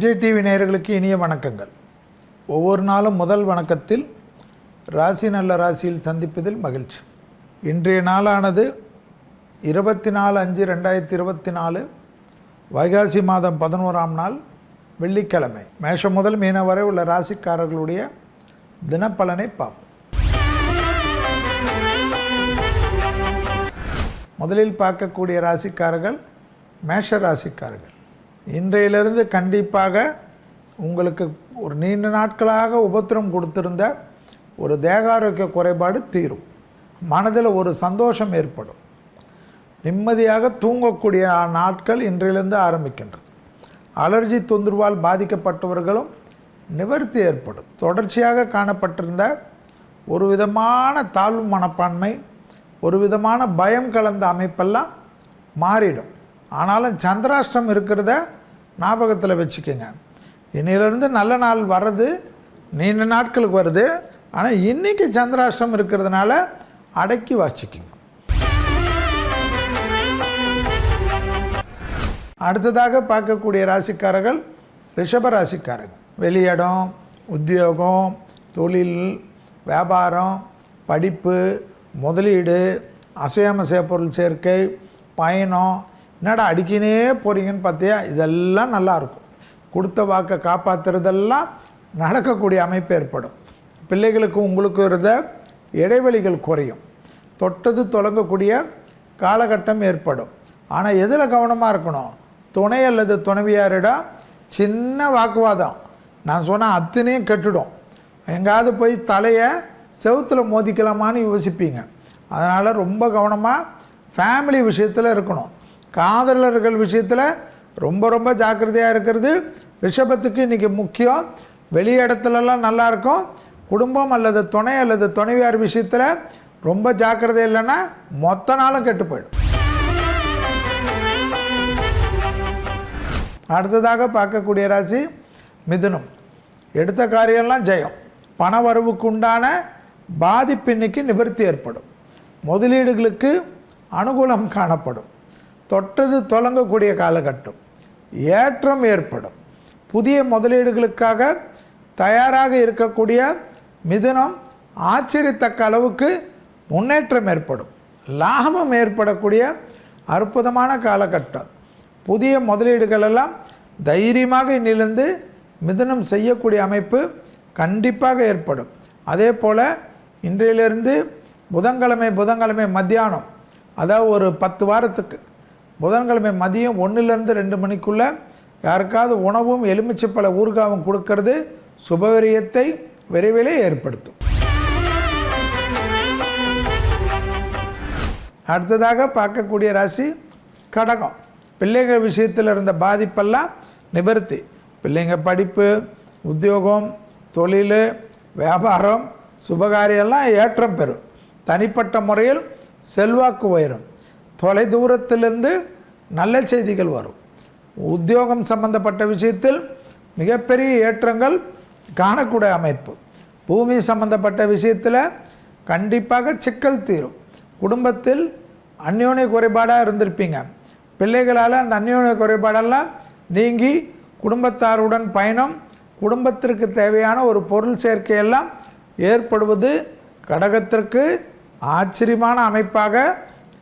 Vijay TV நேயர்களுக்கு இனிய வணக்கங்கள். ஒவ்வொரு நாளும் முதல் வணக்கத்தில் ராசி நல்ல ராசியில் சந்திப்பதில் மகிழ்ச்சி. இன்றைய நாளானது இருபத்தி நாலு அஞ்சு ரெண்டாயிரத்தி இருபத்தி நாலு வைகாசி மாதம் பதினோராம் நாள் வெள்ளிக்கிழமை. மேஷம் முதல் மீன வரை உள்ள ராசிக்காரர்களுடைய தினப்பலனை பார்ப்போம். முதலில் பார்க்கக்கூடிய ராசிக்காரர்கள் மேஷ ராசிக்காரர்கள். இன்றையிலிருந்து கண்டிப்பாக உங்களுக்கு ஒரு நீண்ட நாட்களாக உபத்திரம் கொடுத்திருந்த ஒரு தேகாரோக்கிய குறைபாடு தீரும். மனதில் ஒரு சந்தோஷம் ஏற்படும். நிம்மதியாக தூங்கக்கூடிய நாட்கள் இன்றையிலிருந்து ஆரம்பிக்கின்றது. அலர்ஜி தொந்தரவால் பாதிக்கப்பட்டவர்களும் நிவர்த்தி ஏற்படும். தொடர்ச்சியாக காணப்பட்டிருந்த ஒரு விதமான தாழ்வு மனப்பான்மை ஒரு விதமான பயம் கலந்த அமைப்பெல்லாம் மாறிடும். ஆனாலும் சந்திராஷ்டம் இருக்கிறத ஞாபகத்தில் வச்சுக்கோங்க. இன்னிலிருந்து நல்ல நாள் வர்றது நீண்ட நாட்களுக்கு வருது. ஆனால் இன்றைக்கி சந்திராஷ்டம் இருக்கிறதுனால அடக்கி வாசிக்குங்க அடுத்ததாக பார்க்கக்கூடிய ராசிக்காரர்கள் ரிஷப ராசிக்காரர்கள் வெளியிடம் உத்தியோகம் தொழில் வியாபாரம் படிப்பு முதலீடு அசையாமசைய பொருள் சேர்க்கை பயணம் என்னடா அடிக்கினே போகிறீங்கன்னு பார்த்தியா? இதெல்லாம் நல்லாயிருக்கும் கொடுத்த வாக்கை காப்பாற்றுறதெல்லாம் நடக்கக்கூடிய அமைப்பு ஏற்படும். பிள்ளைகளுக்கு உங்களுக்கு இருந்த இடைவெளிகள் குறையும். தொட்டது தொடங்கக்கூடிய காலகட்டம் ஏற்படும். ஆனால் எதில் கவனமாக இருக்கணும்? துணை அல்லது துணைவியாரிடம் சின்ன வாக்குவாதம். நான் சொன்னால் அத்தனையும் கெட்டுடும். எங்காவது போய் தலையை செவுத்தில் மோதிக்கலாமான்னு யோசிப்பீங்க. அதனால் ரொம்ப கவனமாக ஃபேமிலி விஷயத்தில் இருக்கணும். காதலர்கள் விஷயத்தில் ரொம்ப ரொம்ப ஜாக்கிரதையாக இருக்கிறது. ரிஷபத்துக்கு இன்றைக்கி முக்கியம். வெளி இடத்துலலாம் நல்லாயிருக்கும் குடும்பம் அல்லது துணை அல்லது துணைவியார் விஷயத்தில் ரொம்ப ஜாக்கிரதை இல்லைன்னா மொத்த நாளும் கெட்டு போயிடும். அடுத்ததாக பார்க்கக்கூடிய ராசி மிதுனம். எடுத்த காரியம்லாம் ஜெயம். பண வரவுக்கு உண்டான பாதிப்பு இன்னைக்கு நிவர்த்தி ஏற்படும். முதலீடுகளுக்கு அனுகூலம் காணப்படும். தொட்டது தொடங்கக்கூடிய காலகட்டம். ஏற்றம் ஏற்படும். புதிய முதலீடுகளுக்காக தயாராக இருக்கக்கூடிய மிதுனம் ஆச்சரியத்தக்க அளவுக்கு முன்னேற்றம் ஏற்படும். லாபம் ஏற்படக்கூடிய அற்புதமான காலகட்டம். புதிய முதலீடுகள் எல்லாம் தைரியமாக இன்னிலிருந்து மிதுனம் செய்யக்கூடிய அமைப்பு கண்டிப்பாக ஏற்படும். அதே போல் இன்றையிலிருந்து புதன்கிழமை புதன்கிழமை மத்தியானம் அதாவது ஒரு பத்து வாரத்துக்கு புதன்கிழமை மதியம் ஒன்றுலேருந்து ரெண்டு மணிக்குள்ளே யாருக்காவது உணவும் எலுமிச்சைப்பழ ஊறுகாவும் கொடுக்கறது சுபவிரியத்தை விரைவிலே ஏற்படுத்தும். அடுத்ததாக பார்க்கக்கூடிய ராசி கடகம். பிள்ளைகள் விஷயத்தில் இருந்த பாதிப்பெல்லாம் நிவர்த்தி. பிள்ளைங்க படிப்பு உத்தியோகம் தொழில் வியாபாரம் சுபகாரியெல்லாம் ஏற்றம் பெறும். தனிப்பட்ட முறையில் செல்வாக்கு உயரும். தொலை தூரத்திலிருந்து நல்ல செய்திகள் வரும். உத்தியோகம் சம்பந்தப்பட்ட விஷயத்தில் மிகப்பெரிய ஏற்றங்கள் காணக்கூடிய அமைப்பு. பூமி சம்பந்தப்பட்ட விஷயத்தில் கண்டிப்பாக சிக்கல் தீரும். குடும்பத்தில் அந்யோன்ய குறைபாடாக இருந்திருப்பீங்க. பிள்ளைகளால் அந்த அந்யோன்ய குறைபாடெல்லாம் நீங்கி குடும்பத்தாருடன் பயணம் குடும்பத்திற்கு தேவையான ஒரு பொருள் சேர்க்கையெல்லாம் ஏற்படுவது கடகத்திற்கு ஆச்சரியமான அமைப்பாக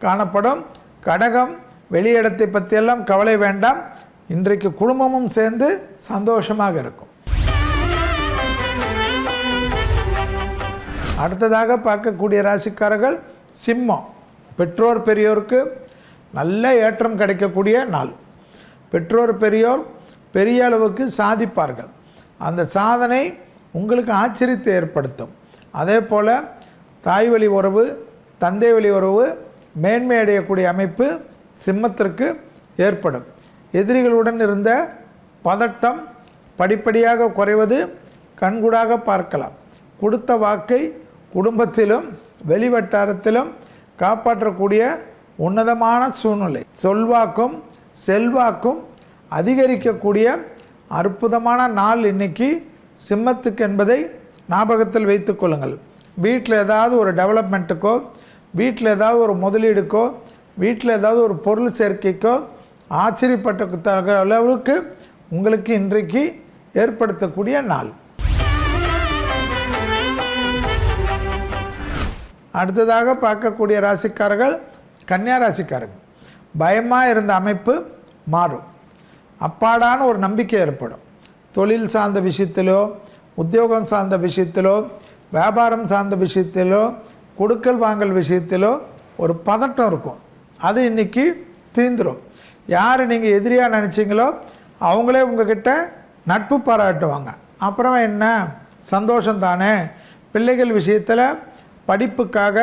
காணப்படும். கடகம் வெளியிடத்தை பற்றியெல்லாம் கவலை வேண்டாம். இன்றைக்கு குடும்பமும் சேர்ந்து சந்தோஷமாக இருக்கும். அடுத்ததாக பார்க்கக்கூடிய ராசிக்காரர்கள் சிம்மம். பெற்றோர் பெரியோருக்கு நல்ல ஏற்றம் கிடைக்கக்கூடிய நாள். பெற்றோர் பெரியோர் பெரிய அளவுக்கு சாதிப்பார்கள். அந்த சாதனை உங்களுக்கு ஆச்சரியத்தை ஏற்படுத்தும். அதே போல் தாய் வழி உறவு தந்தை வழி உறவு மேன்மை அடையக்கூடிய அமைப்பு சிம்மத்திற்கு ஏற்படும். எதிரிகளுடன் இருந்த பதட்டம் படிப்படியாக குறைவது கண்கூடாக பார்க்கலாம். கொடுத்த வாக்கை குடும்பத்திலும் வெளிவட்டாரத்திலும் காப்பாற்றக்கூடிய உன்னதமான சூழ்நிலை. சொல்வாக்கும் செல்வாக்கும் அதிகரிக்கக்கூடிய அற்புதமான நாள் இன்னைக்கு சிம்மத்துக்கு என்பதை ஞாபகத்தில் வைத்துக்கொள்ளுங்கள் வீட்டில் ஏதாவது ஒரு டெவலப்மெண்ட்டுக்கோ வீட்டில் ஏதாவது ஒரு முதலீடுக்கோ வீட்டில் ஏதாவது ஒரு பொருள் சேர்க்கைக்கோ ஆச்சரியப்பட்ட அளவுக்கு உங்களுக்கு இன்றைக்கு ஏற்படுத்தக்கூடிய நாள். அடுத்ததாக பார்க்கக்கூடிய ராசிக்காரர்கள் கன்னியா ராசிக்காரர்கள். பயமாக இருந்த அமைப்பு மாறும். அப்பாடான ஒரு நம்பிக்கை ஏற்படும். தொழில் சார்ந்த விஷயத்திலோ உத்தியோகம் சார்ந்த விஷயத்திலோ வியாபாரம் சார்ந்த விஷயத்திலோ கொடுக்கல் வாங்கல் விஷயத்திலோ ஒரு பதட்டம் இருக்கும். அது இன்றைக்கி தீந்துடும் யார் நீங்கள் எதிரியாக நினச்சிங்களோ அவங்களே உங்ககிட்ட நட்பு பாராட்டுவாங்க. அப்புறம் என்ன? சந்தோஷம் தானே. பிள்ளைகள் விஷயத்தில் படிப்புக்காக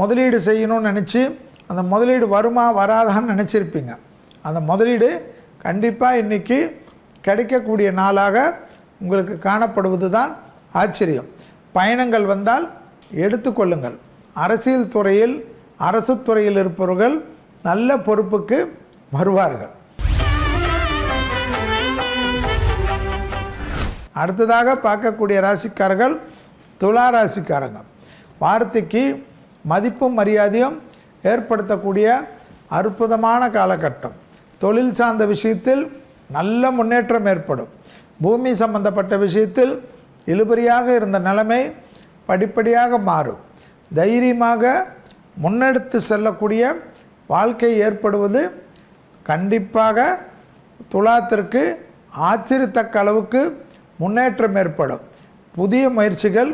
முதலீடு செய்யணும்னு நினச்சி அந்த முதலீடு வருமா வராதான்னு நினச்சிருப்பீங்க. அந்த முதலீடு கண்டிப்பாக இன்றைக்கி கிடைக்கக்கூடிய நாளாக உங்களுக்கு காணப்படுவது தான் ஆச்சரியம். பயணங்கள் வந்தால் எடுத்துக்கொள்ளுங்கள். அரசியல் துறையில் அரசு துறையில் இருப்பவர்கள் நல்ல பொறுப்புக்கு வருவார்கள். அடுத்ததாக பார்க்கக்கூடிய ராசிக்காரர்கள் துலா ராசிக்காரங்க. வார்த்தைக்கு மதிப்பும் மரியாதையும் ஏற்படுத்தக்கூடிய அற்புதமான காலகட்டம். தொழில் சார்ந்த விஷயத்தில் நல்ல முன்னேற்றம் ஏற்படும். பூமி சம்பந்தப்பட்ட விஷயத்தில் இழுபறியாக இருந்த நிலைமை படிப்படியாக மாறும். தைரியமாக முன்னெடுத்து செல்லக்கூடிய வாழ்க்கை ஏற்படுவது கண்டிப்பாக துலாத்திற்கு ஆச்சரியத்தக்க அளவுக்கு முன்னேற்றம் ஏற்படும். புதிய முயற்சிகள்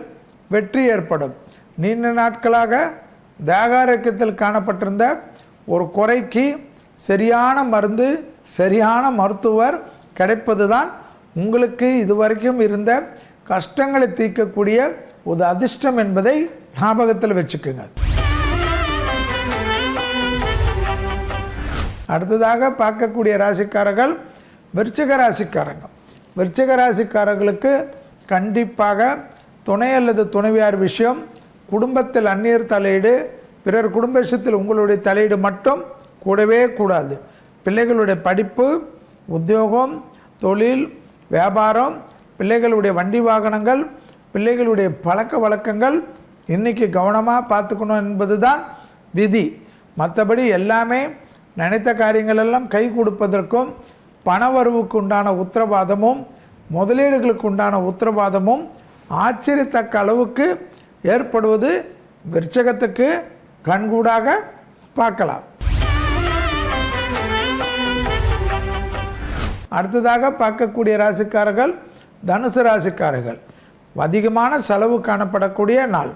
வெற்றி ஏற்படும். நீண்ட நாட்களாக தேகாரோக்கியத்தில் காணப்பட்டிருந்த ஒரு குறைக்கு சரியான மருந்து சரியான மருத்துவர் கிடைப்பது தான் உங்களுக்கு இதுவரைக்கும் இருந்த கஷ்டங்களை தீர்க்கக்கூடிய ஒரு அதிர்ஷ்டம் என்பதை ஞாபகத்தில் வச்சுக்கோங்க. அடுத்ததாக பார்க்கக்கூடிய ராசிக்காரர்கள் விருச்சக ராசிக்காரங்க. விருச்சக ராசிக்காரர்களுக்கு கண்டிப்பாக துணை அல்லது துணைவியார் விஷயம் குடும்பத்தில் அந்நியர் தலையீடு பிறர் குடும்ப விஷயத்தில் உங்களுடைய தலையீடு மட்டும் கூடவே கூடாது. பிள்ளைகளுடைய படிப்பு உத்தியோகம் தொழில் வியாபாரம் பிள்ளைகளுடைய வண்டி வாகனங்கள் பிள்ளைகளுடைய பழக்க வழக்கங்கள் இன்றைக்கி கவனமாக பார்த்துக்கணும் என்பது தான் விதி. மற்றபடி எல்லாமே நினைத்த காரியங்கள் எல்லாம் கை கொடுப்பதற்கும் பணவரவுக்கு உண்டான உத்தரவாதமும் முதலீடுகளுக்கு உண்டான உத்தரவாதமும் ஆச்சரியத்தக்க அளவுக்கு ஏற்படுவது விருச்சகத்துக்கு கண்கூடாக பார்க்கலாம். அடுத்ததாக பார்க்கக்கூடிய ராசிக்காரர்கள் தனுசு ராசிக்காரர்கள். அதிகமான செலவு காணப்படக்கூடிய நாள்.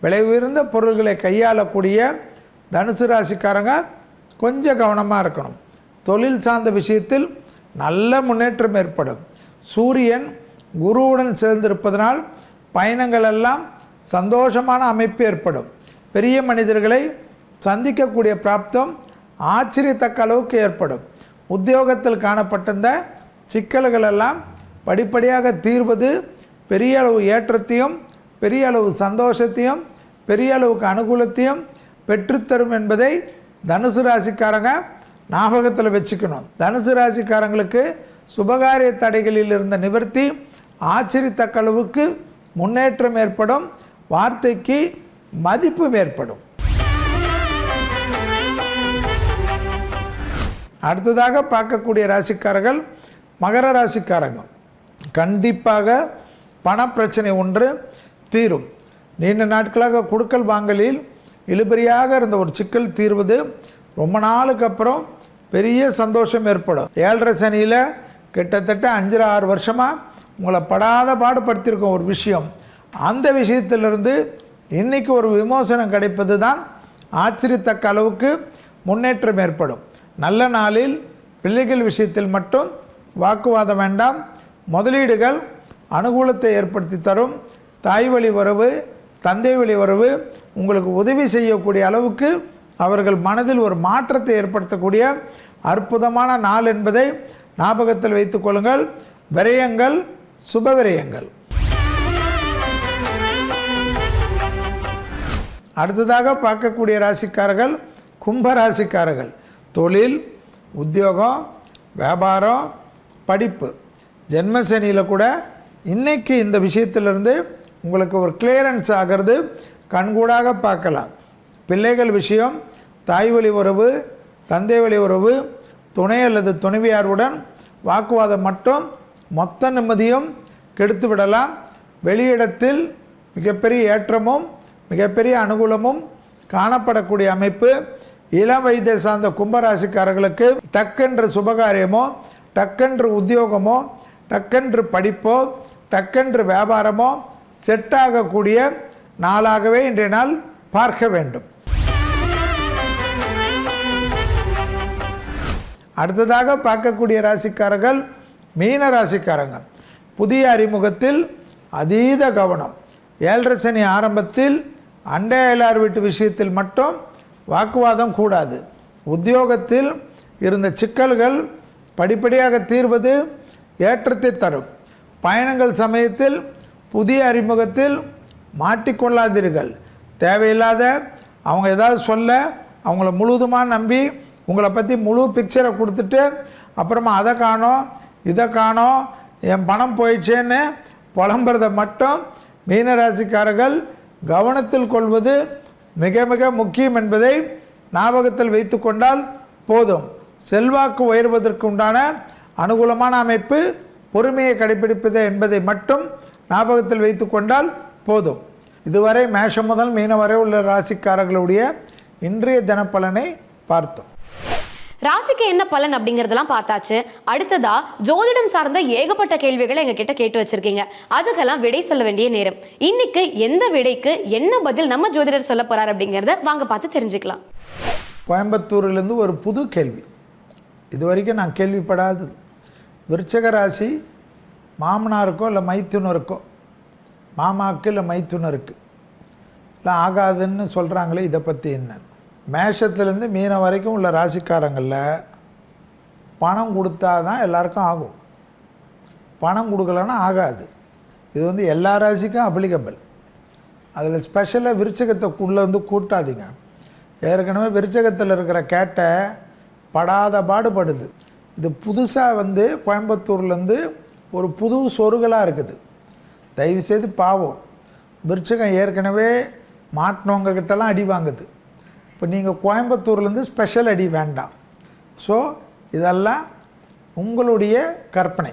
விலை உயர்ந்த பொருள்களை கையாளக்கூடிய தனுசு ராசிக்காரங்க கொஞ்சம் கவனமாக இருக்கணும். தொழில் சார்ந்த விஷயத்தில் நல்ல முன்னேற்றம் ஏற்படும். சூரியன் குருவுடன் சேர்ந்திருப்பதனால் பயணங்கள் எல்லாம் சந்தோஷமான அமைப்பு ஏற்படும். பெரிய மனிதர்களை சந்திக்கக்கூடிய பிராப்தம் ஆச்சரியத்தக்க அளவுக்கு ஏற்படும். உத்தியோகத்தில் காணப்பட்டிருந்த சிக்கல்கள் எல்லாம் படிப்படியாக தீர்வது பெரிய அளவு ஏற்றத்தையும் பெரிய அளவு சந்தோஷத்தையும் பெரிய அளவுக்கு அனுகூலத்தையும் பெற்றுத்தரும் என்பதை தனுசு ராசிக்காரங்க ஞாபகத்தில் வச்சுக்கணும். தனுசு ராசிக்காரங்களுக்கு சுபகாரிய தடைகளில் இருந்த நிவர்த்தி ஆச்சரியத்தக்க அளவுக்கு முன்னேற்றம் ஏற்படும் வார்த்தைக்கு மதிப்பு ஏற்படும். அடுத்ததாக பார்க்கக்கூடிய ராசிக்காரர்கள் மகர ராசிக்காரங்க. கண்டிப்பாக பணப்பிரச்சனை ஒன்று தீரும். நீண்ட நாட்களாக கொடுக்கல் வாங்கலில் இழுபறியாக இருந்த ஒரு சிக்கல் தீர்வது ரொம்ப நாளுக்கு அப்புறம் பெரிய சந்தோஷம் ஏற்படும். ஏழரை சனியில் கிட்டத்தட்ட அஞ்சு ஆறு வருஷமாக உங்களை படாத பாடுபடுத்தியிருக்கோம் ஒரு விஷயம். அந்த விஷயத்திலிருந்து இன்றைக்கி ஒரு விமோசனம் கிடைப்பது தான் ஆச்சரியத்தக்க அளவுக்கு முன்னேற்றம் ஏற்படும். நல்ல நாளில் பிள்ளைகள் விஷயத்தில் மட்டும் வாக்குவாதம் வேண்டாம். முதலீடுகள் அனுகூலத்தை ஏற்படுத்தி தரும். தாய் வழி உறவு தந்தை வழி உறவு உங்களுக்கு உதவி செய்யக்கூடிய அளவுக்கு அவர்கள் மனதில் ஒரு மாற்றத்தை ஏற்படுத்தக்கூடிய அற்புதமான நாள் என்பதை ஞாபகத்தில் வைத்துக் கொள்ளுங்கள். விரயங்கள் சுப விரயங்கள். அடுத்ததாக பார்க்கக்கூடிய ராசிக்காரர்கள் கும்ப ராசிக்காரர்கள். தொழில் உத்தியோகம் வியாபாரம் படிப்பு. ஜென்மசனியில் கூட இன்றைக்கி இந்த விஷயத்திலிருந்து உங்களுக்கு ஒரு கிளியரன்ஸ் ஆகிறது. கண்கூடாக பார்க்கலாம். பிள்ளைகள் விஷயம் தாய் வழி உறவு தந்தை வழி உறவு துணை அல்லது துணைவியாருடன் வாக்குவாதம் மட்டும் மொத்த நிம்மதியும் கெடுத்து விடலாம். வெளியிடத்தில் மிகப்பெரிய ஏற்றமும் மிகப்பெரிய அனுகூலமும் காணப்படக்கூடிய அமைப்பு. இளம் வயதை சார்ந்த கும்பராசிக்காரர்களுக்கு டக்கென்று சுபகாரியமோ டக்கென்று உத்தியோகமோ டக்கென்று படிப்போ டக்கென்று வியாபாரமோ செட் ஆகக்கூடிய நாளாகவே இன்றைய நாள் பார்க்க வேண்டும். அடுத்ததாக பார்க்கக்கூடிய ராசிக்காரர்கள் மீன ராசிக்காரங்க. புதிய அறிமுகத்தில் அதீத கவனம். ஏழரை சனி ஆரம்பத்தில் அண்டை அயலார் வீட்டு விஷயத்தில் மட்டும் வாக்குவாதம் கூடாது. உத்தியோகத்தில் இருந்த சிக்கல்கள் படிப்படியாக தீர்வது ஏற்றத்தை தரும். பயணங்கள் சமயத்தில் புதிய அறிமுகத்தில் மாட்டிக்கொள்ளாதீர்கள். தேவையில்லாத அவங்க ஏதாவது சொல்ல அவங்கள முழுவதுமாக நம்பி உங்களை பற்றி முழு பிக்சரை கொடுத்துட்டு அப்புறமா அதை காணோம் இதை காணோம் என் பணம் போயிடுச்சேன்னு புலம்புறதை மட்டும் மீனராசிக்காரர்கள் கவனத்தில் கொள்வது மிக மிக முக்கியம் என்பதை ஞாபகத்தில் வைத்து கொண்டால் போதும். செல்வாக்கு உயர்வதற்கு உண்டான அனுகூலமான அமைப்பு பொறுமையை கடைபிடிப்பது என்பதை மட்டும் ஞாபகத்தில் வைத்து கொண்டால் போதும். இதுவரை மேஷம் முதல் மீனம் வரை உள்ள ராசிக்காரர்களுடைய இன்றைய தினப்பலனை பார்த்தோம். ராசிக்கு என்ன பலன் அப்படிங்கறதெல்லாம் பார்த்தாச்சு. அடுத்ததா ஜோதிடம் சார்ந்த ஏகப்பட்ட கேள்விகளை எங்க கிட்ட கேட்டு வச்சிருக்கீங்க. அதுக்கெல்லாம் விடை சொல்ல வேண்டிய நேரம். இன்னைக்கு எந்த விடைக்கு என்ன பதில் நம்ம ஜோதிடர் சொல்ல போறார் அப்படிங்கறத வாங்க பார்த்து தெரிஞ்சுக்கலாம். கோயம்புத்தூரிலிருந்து ஒரு புது கேள்வி. இது வரைக்கும் நான் கேள்விப்படாதது. விருச்சக ராசி மாமனாருக்கோ இல்லை மைத்துனருக்கோ? மாமாவுக்கு இல்லை மைத்துனருக்கு? இல்லை ஆகாதுன்னு சொல்கிறாங்களே இதை பற்றி என்ன? மேஷத்துலேருந்து மீனம் வரைக்கும் உள்ள ராசிக்காரங்களில் பணம் கொடுத்தா தான் எல்லாருக்கும் ஆகும். பணம் கொடுக்கலன்னா ஆகாது. இது வந்து எல்லா ராசிக்கும் அப்ளிகபிள் அதில் ஸ்பெஷலாக விருச்சகத்தை உள்ளே வந்து கூட்டாதீங்க. ஏற்கனவே விருச்சகத்தில் இருக்கிற கேட்டை படாத பாடுபடுது. இது புதுசாக வந்து கோயம்புத்தூர்லேருந்து ஒரு புது சொருகலாக இருக்குது. தயவுசெய்து பாவம். விருச்சகம் ஏற்கனவே மாட்டினவங்க கிட்டலாம் அடி வாங்குது. இப்போ நீங்கள் கோயம்புத்தூர்லேருந்து ஸ்பெஷல் அடி வேண்டாம். ஸோ இதெல்லாம் உங்களுடைய கற்பனை.